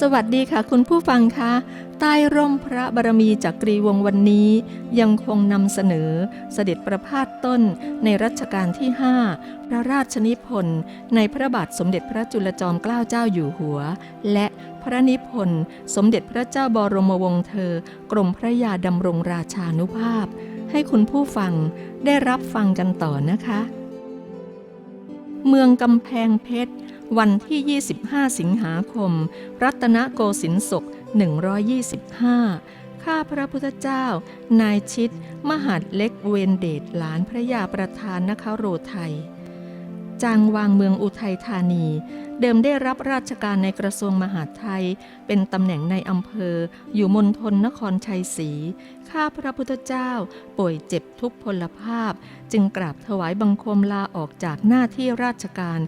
สวัสดีค่ะคุณผู้ฟังคะใต้ร่มพระบารมีจากกรีวงศ์วันนี้ ยังคงนำเสนอเสด็จประพาสต้นในรัชกาลที่ 5 พระราชนิพนธ์ในพระบาทสมเด็จพระจุลจอมเกล้าเจ้าอยู่หัว และพระนิพนธ์สมเด็จพระเจ้าบรมวงศ์เธอ กรมพระยาดำรงราชานุภาพ ให้คุณผู้ฟังได้รับฟังกันต่อนะคะ เมืองกำแพงเพชร วันที่ 25 สิงหาคม รัตนโกสินทร์ศก 125 ข้าพระพุทธเจ้า นายชิด มหัดเล็กเวนเดชหลานพระยาประธานนคโรไทยจังวางเมืองอุทัยธานี เดิมได้รับราชการในกระทรวงมหาดไทย เป็นตำแหน่งในอำเภอ อยู่มณฑลนครชัยศรี ข้าพระพุทธเจ้า ป่วยเจ็บทุกพลภาพ จึงกราบถวายบังคมลาออกจากหน้าที่ราชการ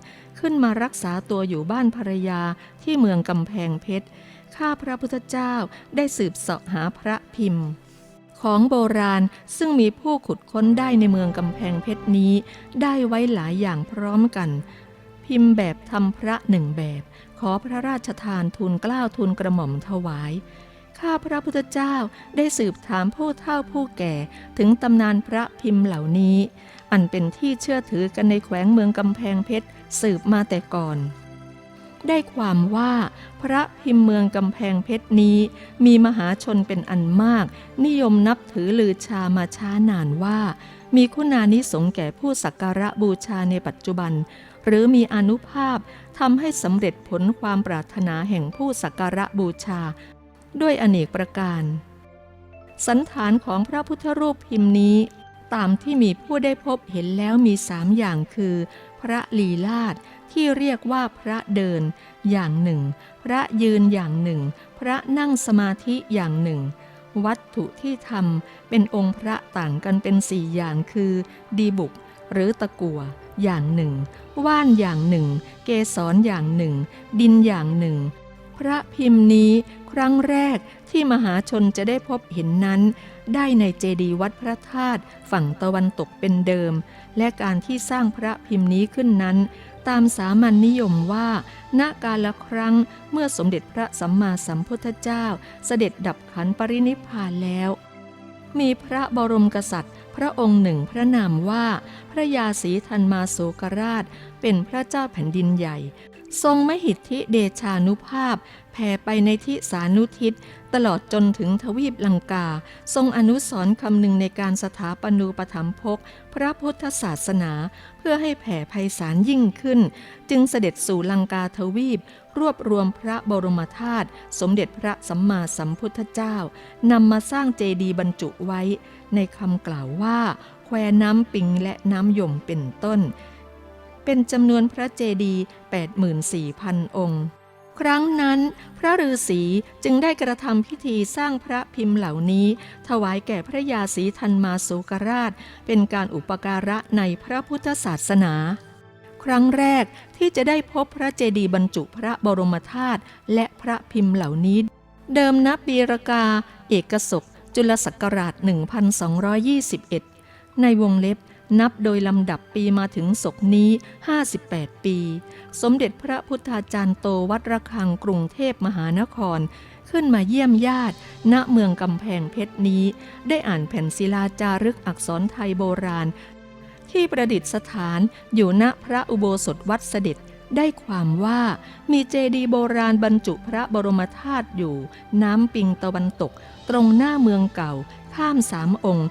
ขึ้นมารักษาตัวอยู่บ้านภรรยาที่เมืองกำแพงเพชร ข้าพระพุทธเจ้าได้สืบเสาะหาพระพิมพ์ ของโบราณซึ่งมีผู้ขุดค้นได้ในเมืองกำแพงเพชรนี้ ได้ไว้หลายอย่างพร้อมกัน พิมพ์แบบทำพระหนึ่งแบบ ขอพระราชทานทูลเกล้าวทูลกระหม่อมถวาย ข้าพระพุทธเจ้าได้สืบถามผู้เฒ่าผู้แก่ถึงตำนานพระพิมพ์เหล่านี้ อันเป็นที่เชื่อถือกันในแขวงเมืองกำแพงเพชรสืบมาแต่ก่อน ได้ความว่าพระพิมพ์เมืองกำแพงเพชรนี้ มีมหาชนเป็นอันมาก นิยมนับถือลือชามาช้านานว่า มีคุณานิสงแก่ผู้สักการะบูชาในปัจจุบัน หรือมีอนุภาพทำให้สำเร็จผลความปรารถนาแห่งผู้สักการะบูชา ด้วยอเนกประการ สันฐานของพระพุทธรูปพิมพ์นี้ ตามที่มีผู้ได้พบเห็นแล้วมีสามอย่างคือ พระลีลาศที่เรียกว่าพระเดินอย่างหนึ่ง พระยืนอย่างหนึ่ง พระนั่งสมาธิอย่างหนึ่ง วัตถุที่ทำเป็นองค์พระต่างกันเป็นสี่อย่างคือ ดีบุก หรือตะกัวอย่างหนึ่ง ว่านอย่างหนึ่ง เกสรอย่างหนึ่ง ดินอย่างหนึ่ง ระพิมพ์นี้ครั้งแรกที่มหาชนจะได้พบเห็นนั้น ได้ในเจดีย์วัดพระธาตุฝั่งตะวันตกเป็นเดิม และการที่สร้างพระพิมพ์นี้ขึ้นนั้น ตามสามัญนิยมว่า ณกาลครั้งเมื่อสมเด็จพระสัมมาสัมพุทธเจ้า เสด็จดับขันปรินิพพานแล้ว มีพระบรมกษัตริย์ พระองค์หนึ่งพระนามว่า พระยาศรีธันมาโสกราช เป็นพระเจ้าแผ่นดินใหญ่ ทรงมหิทธิเดชานุภาพ แผ่ไปในทิสานุทิศ ตลอดจนถึงทวีปลังกา ทรงอนุสรคำหนึ่งในการสถาปนูปถัมภกพระพุทธศาสนา เพื่อให้แผ่ไพศาลยิ่งขึ้น จึงเสด็จสู่ลังกาทวีป รวบรวมพระบรมธาตุสมเด็จพระสัมมาสัมพุทธเจ้านำมาสร้างเจดีย์บรรจุไว้ ในคำกล่าวว่าแควน้ำปิงและน้ำยมเป็นต้น เป็นจำนวนพระเจดีย์84,000 องค์ ครั้งนั้น พระฤาษีจึงได้กระทำพิธีสร้างพระพิมพ์เหล่านี้ ถวายแก่พระยาศรีธันมาสุกราช เป็นการอุปการะในพระพุทธศาสนา ครั้งแรกที่จะได้พบพระเจดีย์บรรจุพระบรมธาตุและพระพิมพ์เหล่านี้ เดิมนับปีรกา เอกศกจุลศักราช 1221 ในวงเล็บ นับโดยลำดับปีมาถึงศกนี้ 58 ปี สมเด็จพระพุทธาจารย์โตวัดระฆังกรุงเทพมหานคร ขึ้นมาเยี่ยมญาติ ณเมืองกำแพงเพชรนี้ ได้อ่านแผ่นศิลาจารึกอักษรไทยโบราณ ที่ประดิษฐานอยู่ณพระอุโบสถวัดเสด็จได้ความว่ามีเจดีย์โบราณบรรจุพระบรมธาตุอยู่ น้ำปิงตะวันตก ตรงหน้าเมืองเก่า ข้ามสามองค์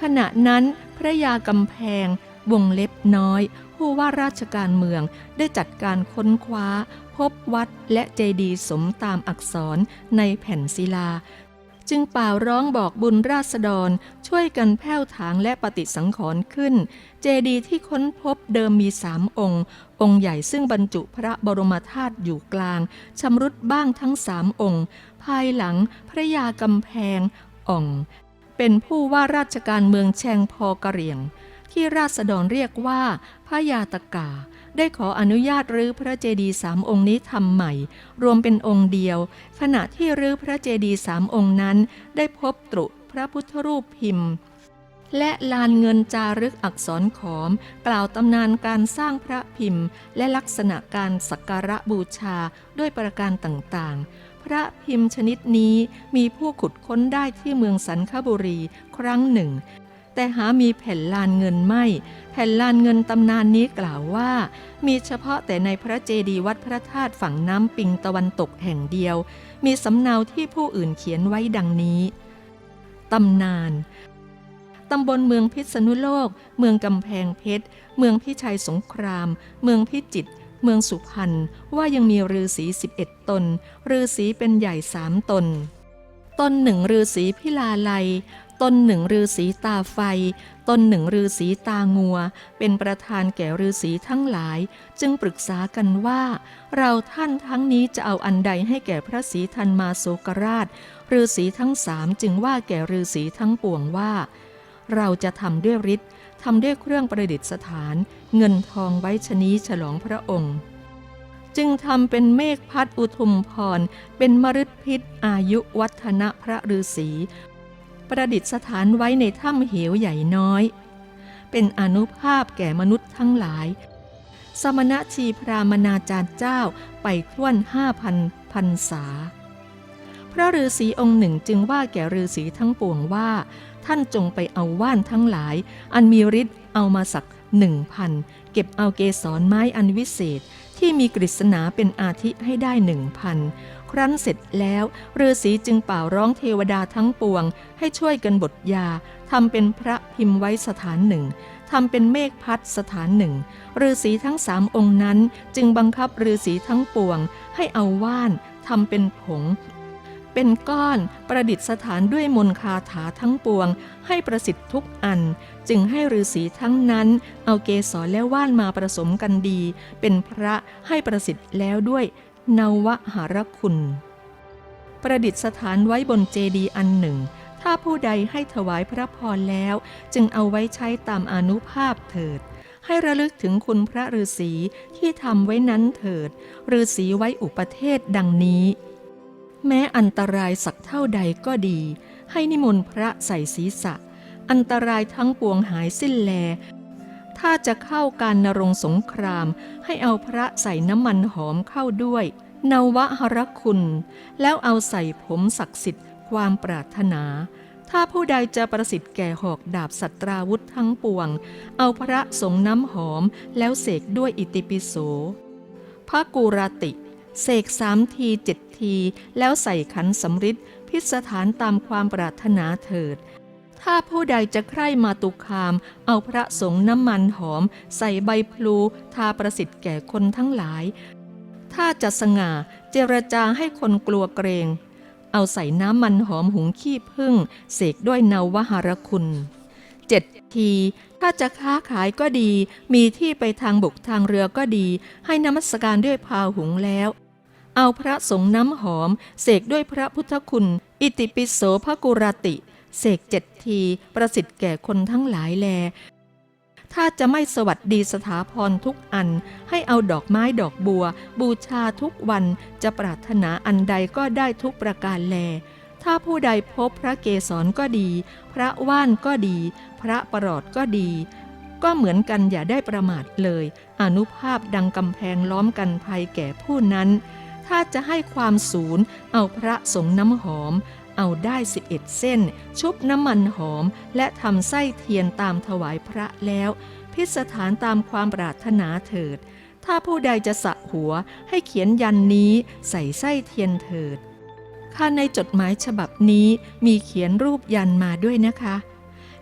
ขณะนั้นพระยากำแพง วงเล็บน้อย ผู้ว่าราชการเมืองได้จัดการค้นคว้า พบวัดและเจดีย์สมตามอักษรในแผ่นศิลา จึงเป่าร้องบอกบุญราษฎรช่วยกันแผ้วถางและปฏิสังขรณ์ขึ้น เจดีย์ที่ค้นพบเดิมมีสามองค์ องค์ใหญ่ซึ่งบรรจุพระบรมธาตุอยู่กลางชำรุดบ้างทั้งสามองค์ ภายหลังพระยากำแพงอ่อง เป็นผู้ว่าราชการเมืองแชงพอกะเหรียง ที่ราษฎรเรียกว่าพระยาตกา ได้ขออนุญาตรื้อพระเจดีย์สามองค์นี้ทำใหม่ รวมเป็นองค์เดียว ขณะที่รื้อพระเจดีย์สามองค์นั้น ได้พบตรุพระพุทธรูปพิมพ์ และลานเงินจารึกอักษรขอม กล่าวตำนานการสร้างพระพิมพ์ และลักษณะการสักการะบูชาด้วยประการต่างๆ พระพิมพ์ชนิดนี้มีผู้ขุดค้นได้ที่เมืองสันคบุรีครั้งหนึ่ง แต่หามีแผ่นลานเงินไม่ แผ่นลานเงินตำนานนี้กล่าวว่า มีเฉพาะแต่ในพระเจดีย์วัดพระธาตุฝั่งน้ำปิงตะวันตกแห่งเดียว มีสำเนาที่ผู้อื่นเขียนไว้ดังนี้ตำนานตำบลเมืองพิษณุโลก เมืองกำแพงเพชร เมืองพิชัยสงคราม เมืองพิจิตร เมืองสุพรรณว่ายังมีฤาษี11 ตนฤาษีเป็นใหญ่สามตน ตนหนึ่งฤาษีพิลาไลยตนหนึ่งฤาษีตาไฟ ตนหนึ่งฤาษีตางัว เป็นประธานแก่ฤาษีทั้งหลาย จึงปรึกษากันว่า เราท่านทั้งนี้จะเอาอันใดให้แก่พระศรีทันมาโศกราชฤาษีทั้งสามจึงว่าแก่ฤาษีทั้งปวงว่า เราจะทำด้วยฤทธิ์ทำด้วยเครื่องประดิษฐาน เงินทองไว้ชนี้ฉลองพระองค์ จึงทำเป็นเมฆพัดอุทุมพร เป็นมฤตพิษอายุวัฒนะพระฤาษีประดิษฐานไว้ในถ้ำเหวใหญ่น้อย เป็นอนุภาพแก่มนุษย์ทั้งหลาย สมณชีพรามนาจารย์เจ้าไปท่วนห้าพันพรรษา พระฤาษีองค์หนึ่งจึงว่าแก่ฤาษีทั้งปวงว่า ท่านจงไปเอาว่านทั้งหลาย อันมีฤทธิ์เอามาสักหนึ่งพันเก็บเอาเกสรไม้อันวิเศษ ที่มีกฤษณาเป็นอาทิให้ได้หนึ่งพันครั้นเสร็จแล้วฤาษีจึงเป่าร้องเทวดาทั้งปวง ให้ช่วยกันบทยาทำเป็นพระพิมพ์ไว้สถานหนึ่งทำเป็นเมฆพัดสถานหนึ่งฤาษีทั้งสามองค์นั้นจึงบังคับฤาษีทั้งปวง ให้เอาว่านทำเป็นผง เป็นก้อนประดิษฐานด้วยมนคาถาทั้งปวง ให้ประสิทธิ์ทุกอัน จึงให้ฤาษีทั้งนั้น เอาเกสรและว่านมาผสมกันดี เป็นพระให้ประสิทธิ์แล้วด้วยนวหารคุณ ประดิษฐานไว้บนเจดีย์อันหนึ่ง ถ้าผู้ใดให้ถวายพระพรแล้ว จึงเอาไว้ใช้ตามอนุภาพเถิดให้ระลึกถึงคุณพระฤาษีที่ทำไว้นั้นเถิดฤาษีไว้อุปเทศดังนี้ แม้อันตรายสักเท่าใดก็ดี ให้นิมนต์พระใส่ศีรษะ อันตรายทั้งปวงหายสิ้นแล ถ้าจะเข้าการนรงสงครามให้เอาพระใส่น้ำมันหอมเข้าด้วยนวหรคุณ แล้วเอาใส่ผมศักดิ์สิทธิ์ความปรารถนา ถ้าผู้ใดจะประสิทธิ์แก่หอกดาบสัตราวุธทั้งปวง เอาพระสงน้ำหอมแล้วเสกด้วยอิติปิโสพระกูรติ เสกสามทีเจ็ดที แล้วใส่ขันสำริดพิสถานตามความปรารถนาเถิด ถ้าผู้ใดจะใคร่มาตุคาม เอาพระสงฆ์น้ำมันหอม ใส่ใบพลูทาประสิทธิ์แก่คนทั้งหลาย ถ้าจะสง่าเจรจาให้คนกลัวเกรง เอาใส่น้ำมันหอมหุงขี้พึ่ง เสกด้วยนาวหารคุณเจ็ดทีถ้าจะค้าขายก็ดี มีที่ไปทางบกทางเรือก็ดี ให้นมัสการด้วยพาหุงแล้ว เอาพระสงฆ์น้ำหอม เสกด้วยพระพุทธคุณ อิติปิโสภกุรติ เสกเจ็ดที ประสิทธิ์แก่คนทั้งหลายแล ถ้าจะไม่สวัสดีสถาพรทุกอัน ให้เอาดอกไม้ดอกบัว บูชาทุกวันจะปรารถนาอันใดก็ได้ทุกประการแล ถ้าผู้ใดพบพระเกศรก็ดี พระว่านก็ดี พระประหลอดก็ดีก็เหมือนกันอย่าได้ประมาทเลย อนุภาพดังกำแพงล้อมกันภัยแก่ผู้นั้น ถ้าจะให้ความสูญเอาพระสงฆ์น้ำหอม เอาได้11เส้น ชุบน้ำมันหอม และทำไส้เทียนตามถวายพระแล้ว พิสถานตามความปรารถนาเถิด ถ้าผู้ใดจะสะหัวให้เขียนยันนี้ใส่ไส้เทียนเถิดค่าในจดหมายฉบับนี้มีเขียนรูปยันมาด้วยนะคะ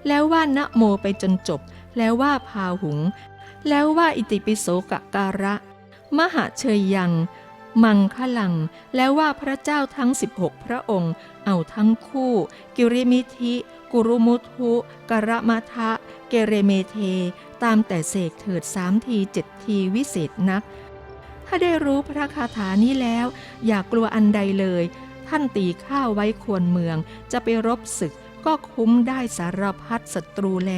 แล้วว่านะโมไปจนจบ แล้วว่าพาหุง แล้วว่าอิติปิโสกะการะ มหาเชยยัง มังคลัง แล้วว่าพระเจ้าทั้ง 16 พระองค์ เอาทั้งคู่ กิริมิธิ กุรุมุทุกรมทะ เกเรเมเท ตามแต่เสกเถิดสามทีเจ็ดทีวิเศษนัก ถ้าได้รู้พระคาถานี้แล้ว อย่ากลัวอันใดเลย ท่านตีข้าวไว้ควรเมือง จะไปรบศึกก็คุ้มได้สารพัดศัตรูแล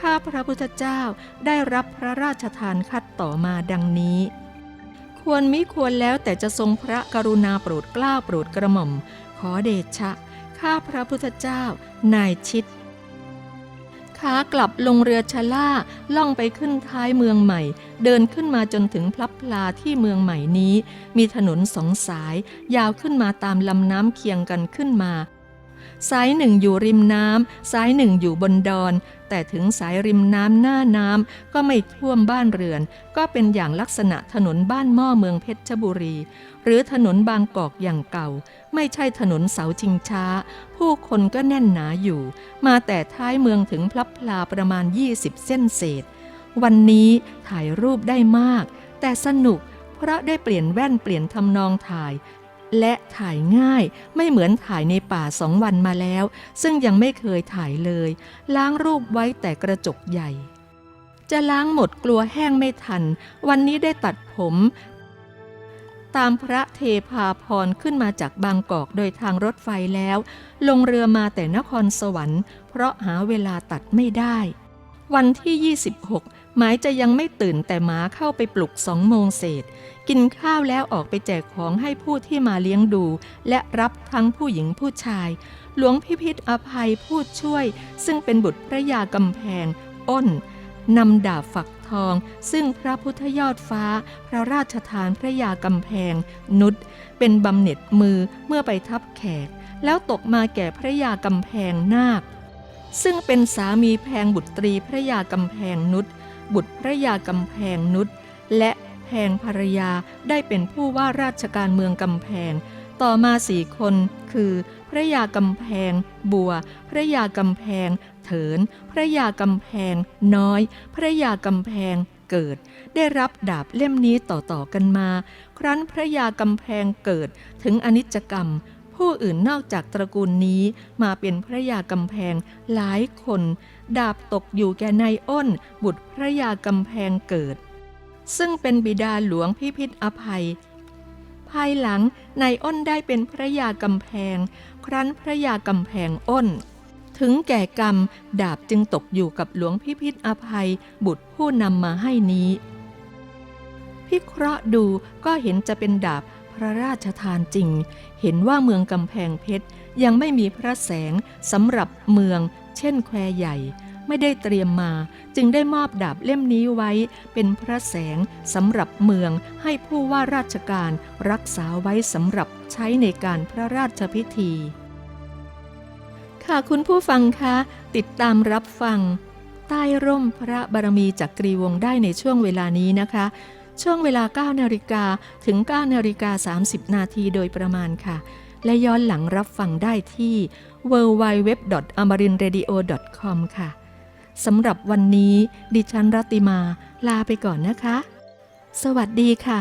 ข้าพระพุทธเจ้าได้รับพระราชทานคัดต่อมาดังนี้ ควรมิควรแล้วแต่จะทรงพระกรุณาโปรดเกล้าโปรดกระหม่อม ขอเดชะ ข้าพระพุทธเจ้า นายชิดขากลับลงเรือชะล่าล่องไปขึ้นท้ายเมืองใหม่ เดินขึ้นมาจนถึงพลับพลาที่เมืองใหม่นี้ มีถนนสองสาย ยาวขึ้นมาตามลำน้ำเคียงกันขึ้นมา สายหนึ่งอยู่ริมน้ำสายหนึ่งอยู่บนดอน แต่ถึงสายริมน้ำหน้าน้ำก็ไม่ท่วมบ้านเรือน ก็เป็นอย่างลักษณะถนนบ้านหม้อเมืองเพชรบุรี หรือถนนบางกอกอย่างเก่า ไม่ใช่ถนนเสาชิงช้า ผู้คนก็แน่นหนาอยู่ มาแต่ท้ายเมืองถึงพลับพลาประมาณ 20 เส้นเศษ วันนี้ถ่ายรูปได้มาก แต่สนุกเพราะได้เปลี่ยนแว่นเปลี่ยนทำนองถ่าย และถ่ายง่ายไม่เหมือนถ่ายในป่าสองวันมาแล้ว ซึ่งยังไม่เคยถ่ายเลย ล้างรูปไว้แต่กระจกใหญ่ จะล้างหมดกลัวแห้งไม่ทัน วันนี้ได้ตัดผม ตามพระเทพาพรขึ้นมาจากบางกอกโดยทางรถไฟแล้ว ลงเรือมาแต่นครสวรรค์ เพราะหาเวลาตัดไม่ได้ วันที่ 26 หมายจะยังไม่ตื่นแต่หมาเข้าไปปลุกสองโมงเศษ กินข้าวแล้วออกไปแจกของให้ผู้ที่มาเลี้ยงดู และรับทั้งผู้หญิงผู้ชาย หลวงพิพิธอภัยพูดช่วย ซึ่งเป็นบุตรพระยากำแพง อ้นนำดาบฝักทอง ซึ่งพระพุทธยอดฟ้า พระราชทานพระยากำแพง นุษเป็นบำเหน็จมือเมื่อไปทับแขก แล้วตกมาแก่พระยากำแพงนาคซึ่งเป็นสามีแพงบุตรีพระยากำแพงนุษ บุตรพระยากำแพงนุษและแพงภรรยาได้เป็นผู้ว่าราชการเมืองกำแพง ต่อมาสี่คน คือ พระยากำแพง บัว พระยากำแพง เถิน พระยากำแพง น้อย พระยากำแพงเกิด ได้รับดาบเล่มนี้ต่อๆกันมา ครั้นพระยากำแพงเกิดถึงอนิจจกรรม ผู้อื่นนอกจากตระกูลนี้มาเป็นพระยากำแพงหลายคน ดาบตกอยู่แก่นายอ้น บุตรพระยากำแพงเกิด ซึ่งเป็นบิดาหลวงพิพิธอภัย ภายหลังนายอ้นได้เป็นพระยากำแพง ครั้นพระยากำแพงอ้น ถึงแก่กรรมดาบจึงตกอยู่กับหลวงพิพิธอภัย บุตรผู้นำมาให้นี้พิเคราะห์ดูก็เห็นจะเป็นดาบ พระราชทานจริง เห็นว่าเมืองกำแพงเพชรยังไม่มีพระแสงสำหรับเมือง เช่นแควใหญ่ ไม่ได้เตรียมมา จึงได้มอบดาบเล่มนี้ไว้ เป็นพระแสงสำหรับเมืองให้ผู้ว่าราชการรักษาไว้สำหรับใช้ในการพระราชพิธี ค่ะคุณผู้ฟังคะ ติดตามรับฟัง ใต้ร่มพระบารมีจักรีวงได้ในช่วงเวลานี้นะคะ ช่วงเวลา 9 นาฬิกาถึง 9 นาฬิกา 30 นาทีโดยประมาณค่ะ และย้อนหลังรับฟังได้ที่ www.amarinradio.com ค่ะสำหรับวันนี้ดิฉันรัติมาลาไปก่อนนะคะ สวัสดีค่ะ